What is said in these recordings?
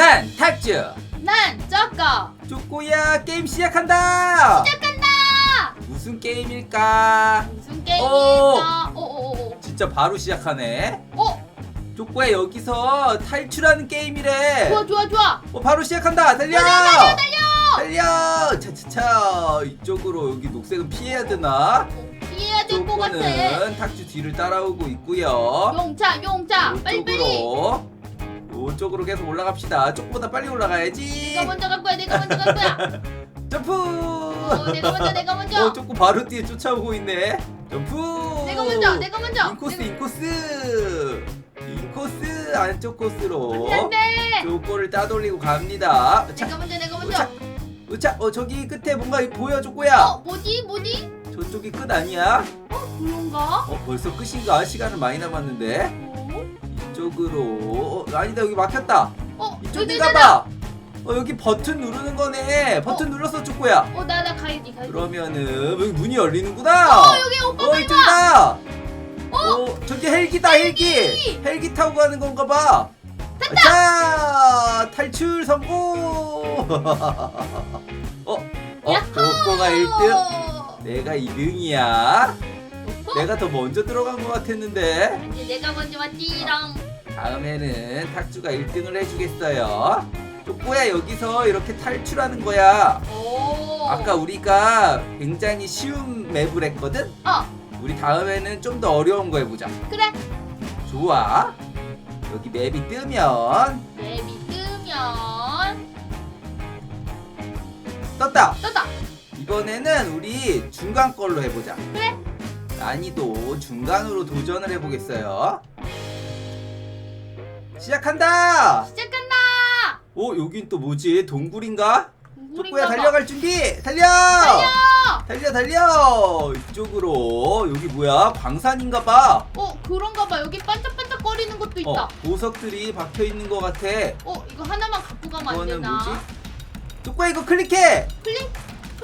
난 탁주 난 저거 쪼꼬야 게임 시작한다 시작한다. 무슨 게임일까 무슨 오. 게임일까? 오오오. 진짜 바로 시작하네 오. 쪼꼬야 여기서 탈출하는 게임이래 좋아 좋아 좋아. 어 바로 시작한다 달려 달려 달려. 달려 차차차 이쪽으로 여기 녹색은 피해야 되나 어, 피해야 될 것 같아. 쪼꼬는 탁주 뒤를 따라오고 있고요 용차 용차 빨리 빨리. 이쪽으로 이쪽으로 계속 올라갑시다 쪼꼬보다 빨리 올라가야지 내가 먼저 갈 거야 내가 먼저 갈 거야. 점프 어, 내가 먼저 내가 먼저. 어, 쪼꼬 바로 뒤에 쫓아오고 있네. 점프. 내가 먼저 내가 먼저. 인코스, 내가- 인코스. 인코스 안쪽 코스로 안돼. 쪼꼬를 따돌리고 갑니다. 자, 내가 먼저 내가 먼저. 우차. 어 저기 끝에 뭔가 보여, 쪼꼬야. 어 뭐지 뭐지? 저쪽이 끝 아니야? 어 그런가? 어 벌써 끝인가? 시간은 많이 남았는데. 어? 이쪽으로. 어, 아니다 여기 막혔다. 어 이쪽인가 봐. 어 여기 버튼 누르는 거네. 버튼 어. 눌렀어, 쪼꼬야. 어 나 나 가야지 가야지. 그러면은 여기 문이 열리는구나. 어 여기 오빠 어 빨리. 이쪽이다. 어? 어 저기 헬기다 헬기. 헬기. 헬기 타고 가는 건가 봐. 자 탈출 성공. 어? 어? 조코가 1등? 내가 2등이야. 어? 내가 더 먼저 들어간 것 같았는데 이제 내가 먼저 왔지랑. 다음에는 탁주가 1등을 해주겠어요. 조코야 여기서 이렇게 탈출하는 거야. 오. 아까 우리가 굉장히 쉬운 맵을 했거든? 어 우리 다음에는 좀 더 어려운 거 해보자. 그래. 좋아. 여기 맵이 뜨면 맵이 뜨면 떴다. 떴다. 이번에는 우리 중간 걸로 해보자. 그래. 난이도 중간으로 도전을 해보겠어요. 시작한다. 시작한다. 오 여긴 또 뭐지? 동굴인가? 봐. 달려갈 준비. 달려. 달려. 달려 달려. 이쪽으로 여기 뭐야? 광산인가 봐. 어 그런가 봐. 여기 반짝반짝 거리는 것도 있다. 어 보석들이 박혀 있는 것 같아. 어 이거 하나만 갖고 가면 안 이거는 되나? 뭐지? 쪼꼬야 이거 클릭해. 클릭.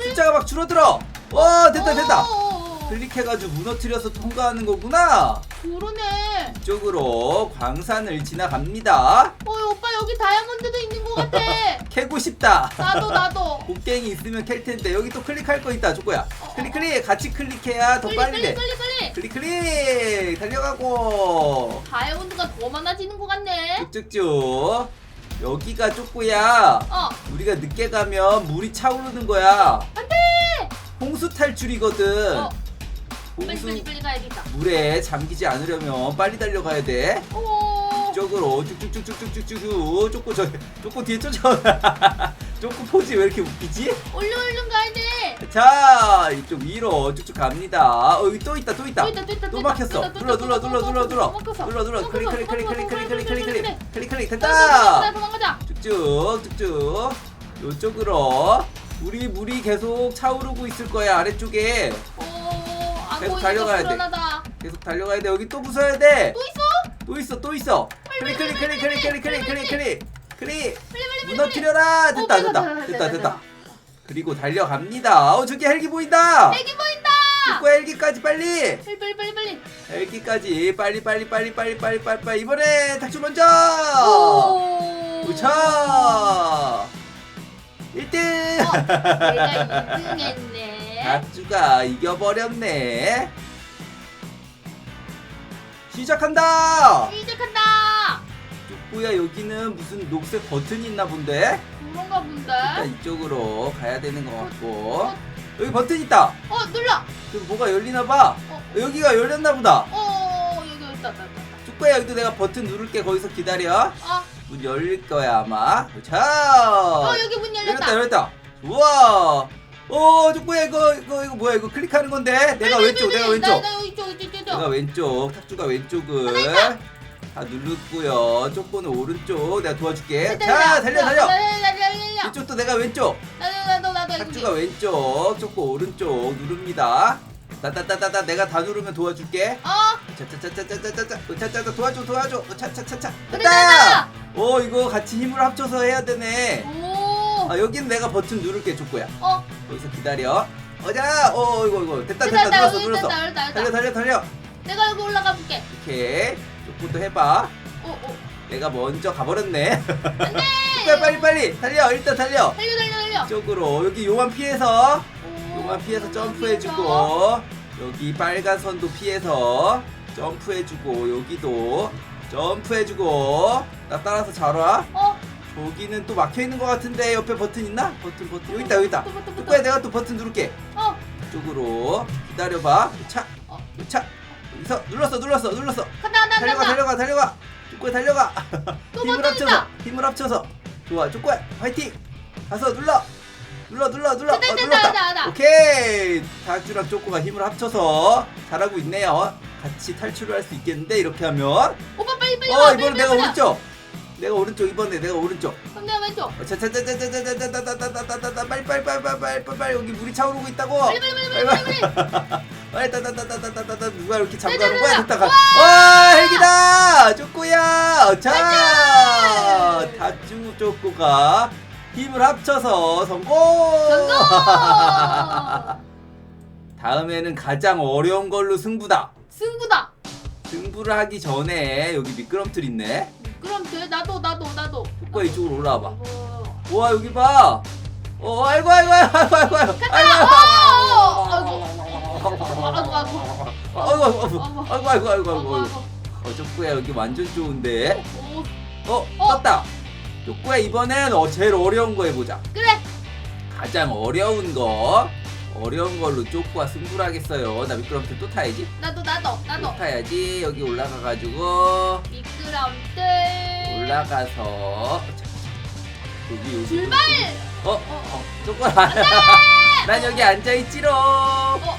숫자가 막 줄어들어. 와 됐다 됐다. 오, 클릭해가지고 무너뜨려서 통과하는 거구나. 그러네. 이쪽으로 광산을 지나갑니다. 어 오빠 여기 다이아몬드도 있는 것 같아. 캐고 싶다. 나도 나도. 곡괭이 있으면 캘 텐데 여기 또 클릭할 거 있다. 조거야. 어, 클릭 클릭 같이 클릭해야 더 클릭 빨리 클릭 돼. 클릭 클릭. 클릭 클릭 달려가고 다이아몬드가 더 많아지는 것 같네. 쭉쭉쭉. 여기가 쪼꼬야. 어 우리가 늦게 가면 물이 차오르는 거야. 안돼. 홍수 탈출이거든. 어 빨리 빨리 빨리 가야겠다. 물에 잠기지 않으려면 빨리 달려가야 돼. 오. 이쪽으로 쭉쭉쭉쭉쭉쭉쭉 쪼꼬 저 쪼꼬 뒤에 쫓아오나 쪼꼬 포즈 왜 이렇게 웃기지? 얼른 얼른 가야 돼. 자 이쪽 위로 쭉쭉 갑니다 어 여기 또 있다 또 있다 또 있다 또 있다 또 있다, 막혔어 또 있다, 또 눌러 있다, 눌러 또 눌러 눌러 또 눌러 막혔어. 눌러 눌러 클릭 클릭 클릭 클릭 클릭 클릭 클릭 클릭 클릭 클릭 됐다 도망가자. 쭉쭉 쭉쭉 요쪽으로 물이 물이 계속 차오르고 있을 거야 아래쪽에 오. 안 계속 달려가야 돼. 불안하다. 계속 달려가야 돼 여기 또 부숴야 돼 또 있어? 또 있어 또 있어 클릭 클릭 클릭 클릭 클릭 클릭 클릭 클릭 클릭 빨리 빨리 빨리. 무너뜨려라 됐다 어, 됐다 됐다 됐다 그리고 달려갑니다 어 저기 헬기 보인다 애기 보인다. 입구 헬기까지 빨리 빨리 빨리 빨리 빨리. 헬기까지 빨리 빨리 빨리 빨리 빨리 빨리 빨리 이번에 탁주 먼저 오. 우차 1등 어, 내가 2등 했네. 탁주가 이겨버렸네. 시작한다! 시작한다. 쭉구야 여기는 무슨 녹색 버튼이 있나 본데? 그런가 본데. 일단 이쪽으로 가야 되는 것 같고. 어, 여기 버튼 있다! 어 눌러. 그럼 뭐가 열리나 봐. 어, 여기가 열렸나 보다. 어 여기 있다 있다 있다. 쭉구야 여기도 내가 버튼 누를게. 거기서 기다려. 어, 문 열릴 거야 아마. 자! 어 여기 문 열렸다. 열렸다. 열렸다. 우와 어 쭉구야 이거 이거 이거 뭐야 이거 클릭하는 건데 내가 왼쪽 내가. 왼쪽 나, 나 이쪽 이쪽 이쪽. 내가 왼쪽 탁주가 왼쪽을 다 누르고요 쪼꼬는 오른쪽 내가 도와줄게 자 달려 달려. 이쪽도 내가 왼쪽 나도 나도 나도 탁주가 왼쪽 쪼꼬 오른쪽 누릅니다 따따따따따 내가 다 누르면 도와줄게 어 차차차차차차차 차차차 도와줘 도와줘 차차차차 됐다. 오 이거 같이 힘을 합쳐서 해야 되네 오. 아 여기는 내가 버튼 누를게 쪼꼬야 어. 거기서 기다려. 어자 어 이거 이거. 됐다 됐다 됐다 됐다 눌렀어. 여기 눌렀어 달려. 달려 달려. 내가 여기 올라가 볼게. 이렇게 쪼꼬도 해봐. 어 어. 내가 먼저 가버렸네. 안돼. 쪼꼬야 빨리 빨리. 달려 일단 달려. 달려 달려 달려. 이쪽으로. 여기 요만 피해서. 오. 요만 피해서 점프해주고. 여기 빨간 선도 피해서 점프해주고. 여기도 점프해주고. 나 따라서 잘 와. 어 저기는 또 막혀 있는 것 같은데 옆에 버튼 있나? 버튼 버튼. 여기 있다 여기 있다. 또, 또. 쪼꼬야 내가 또 버튼 누를게. 어. 이쪽으로 기다려봐. 차 어. 차. 여기서 눌렀어 눌렀어 눌렀어. 간다 간다 달려가 간다. 달려가 달려가. 쪼꼬야 달려가. 또 힘을 버튼 합쳐서 있다. 힘을 합쳐서. 좋아 쪼꼬야 화이팅. 가서 눌러. 눌러 눌러 눌러. 됐다, 어, 됐다, 눌렀다. 됐다, 됐다. 오케이. 다주랑 쪼꼬가 힘을 합쳐서 잘하고 있네요. 같이 탈출을 할 수 있겠는데 이렇게 하면. 오빠 빨리 빨리 어와 이번엔 빨리 내가 빨리. 오른쪽 내가 오른쪽 이번에 내가 오른쪽 그럼 내가 왼쪽 자자자자자자자자자자자자자 빨리 빨리 빨리 빨리 빨리 빨리 빨리 여기 물이 차오르고 있다고 빨리 빨리 빨리 빨리 빨리 빨리 빨리 따따따따따따따 누가 이렇게 자, 잠가는 자, 거야 자. 됐다 가. 와 헬기다 쪼꼬야 자 다쭈 쪼꼬가 힘을 합쳐서 성공 성공 다음에는 가장 어려운 걸로 승부다 승부다 승부를 하기 전에 여기 미끄럼틀 있네 그럼 돼. 나도 나도 나도. 쪼꼬야 이쪽으로 올라와봐. 어. 와 여기 봐. 어 아이고 아이고 아이고 아이고 아이고 아이고. 어, 아이고. 아이고 아이고 아이고. 아이고 아이고 아이고. 아이고 아이고. 아이고 어 쪼꼬야 여기 완전 좋은데? 오, 어 어? 떴다. 쪼꼬야 이번엔 어 제일 어려운 거 해보자. 그래. 가장 어려운 거. 어려운 걸로 쪼꼬가 승부를 하겠어요. 나 미끄럼틀 또 타야지. 나도 나도 또 나도. 타야지. 여기 올라가가지고. 미끄 브라운들 올라가서 여기 요즘 출발! 어? 어? 어. 어 쪼꼬라 난 여기 앉아있지롱 어?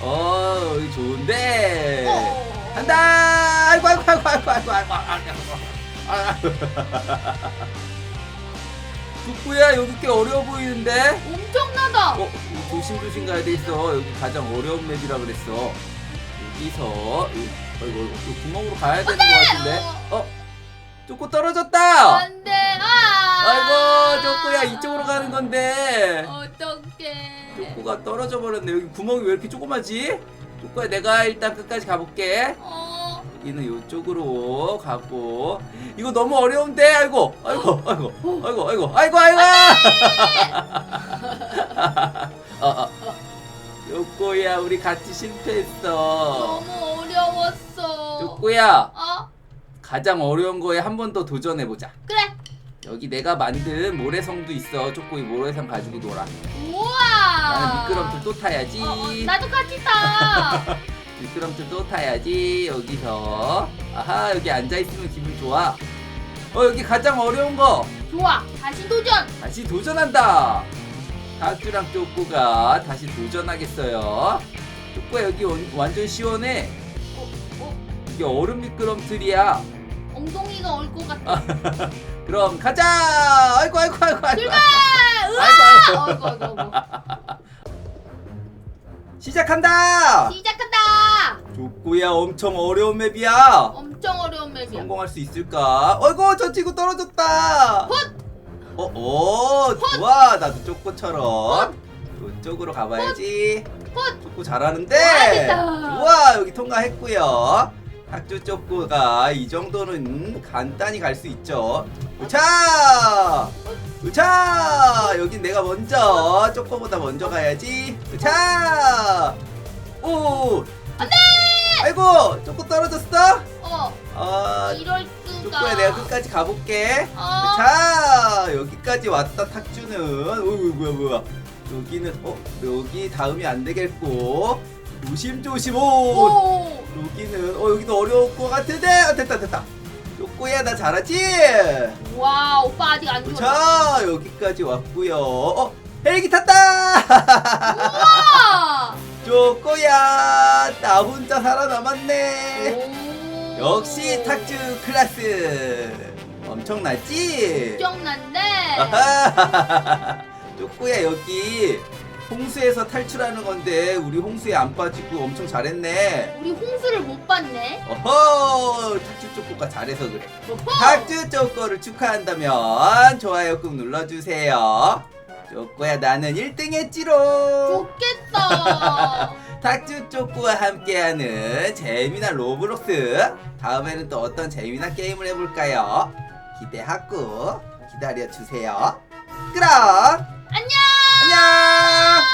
어 여기 좋은데 어. 간다 아이고 아이고 아이고 아이고 아이고 아이고 아이고 북부야 아. 여기 꽤 어려워 보이는데 엄청나다 어? 조심조심 가야 돼있어 여기 가장 어려운 맵이라 그랬어 여기서 이- 아이고 이거 구멍으로 가야 되는 것 같은데. 어? 쪼꼬 떨어졌다! 안돼! 아! 아이고 쪼꼬야 이쪽으로 가는 건데. 어떡해. 쪼꼬가 떨어져 버렸네. 여기 구멍이 왜 이렇게 조그마지? 쪼꼬야 내가 일단 끝까지 가볼게. 어. 여기는 이쪽으로 가고. 이거 너무 어려운데? 아이고 아이고 아이고 아이고 아이고 아이고 아이고. 어, 어. 요꼬야 우리 같이 실패했어. 너무 어려웠어. 요꼬야 어? 가장 어려운 거에 한 번 더 도전해 보자. 그래. 여기 내가 만든 모래성도 있어. 쪼꼬이 모래성 가지고 놀아. 우와. 나는 미끄럼틀 또 타야지. 어, 어, 나도 같이 타. 미끄럼틀 또 타야지 여기서. 아하 여기 앉아 있으면 기분 좋아. 어 여기 가장 어려운 거. 좋아. 다시 도전. 다시 도전한다 다큐랑 쪼꼬가 다시 도전하겠어요. 쪼꼬야 여기 원- 완전 시원해. 어, 어, 이게 얼음 미끄럼틀이야. 엉덩이가 올것 같아. 그럼 가자! 아이고 아이고 아이고 아이고. 출발! 아이고 으아! 아이고. 어이구 어이구 어이구 시작한다! 시작한다! 쪼꼬야 엄청 어려운 맵이야. 엄청 어려운 맵이야. 성공할 수 있을까? 어이구 저 친구 떨어졌다. 어, 어, 좋아. 나도 쪼꼬처럼 이쪽으로 가봐야지. 헛! 쪼꼬 잘하는데. 좋아. 여기 통과했고요. 학주 쪼꼬가 이 정도는 간단히 갈 수 있죠. 우차! 우차! 여긴 내가 먼저 쪼꼬보다 먼저 가야지. 우차! 오! 안 돼 아이고 쪼꼬 떨어졌어? 어 아 이럴 수가 쪼꼬야 내가 끝까지 가볼게. 어. 자 여기까지 왔다 탁주는. 어이 뭐야 뭐야 여기는 어? 여기 다음이 안 되겠고. 조심조심 오 오. 여기는 어 여기도 어려울 것 같은데. 아, 됐다 됐다. 쪼꼬야 나 잘하지? 와 오빠 아직 안 죽었어 자 여기까지 왔고요. 어 헬기 탔다. 우와! 쪼꼬야 나 혼자 살아남았네. 오. 역시 탁주 클래스. 엄청나지? 엄청난데 아하. 쪼꼬야 여기. 홍수에서 탈출하는 건데 우리 홍수에 안 빠지고 엄청 잘했네. 우리 홍수를 못 봤네. 어허 탁주 쪼꼬가 잘해서 그래. 어허. 탁주 쪼꼬를 축하한다면 좋아요 꾹 눌러주세요 쪼꼬야 나는 1등 했지롱. 좋겠다. 탁주 쪼꼬와 함께하는 재미난 로블록스. 다음에는 또 어떤 재미난 게임을 해볼까요? 기대하고 기다려주세요. 그럼 안녕! 안녕!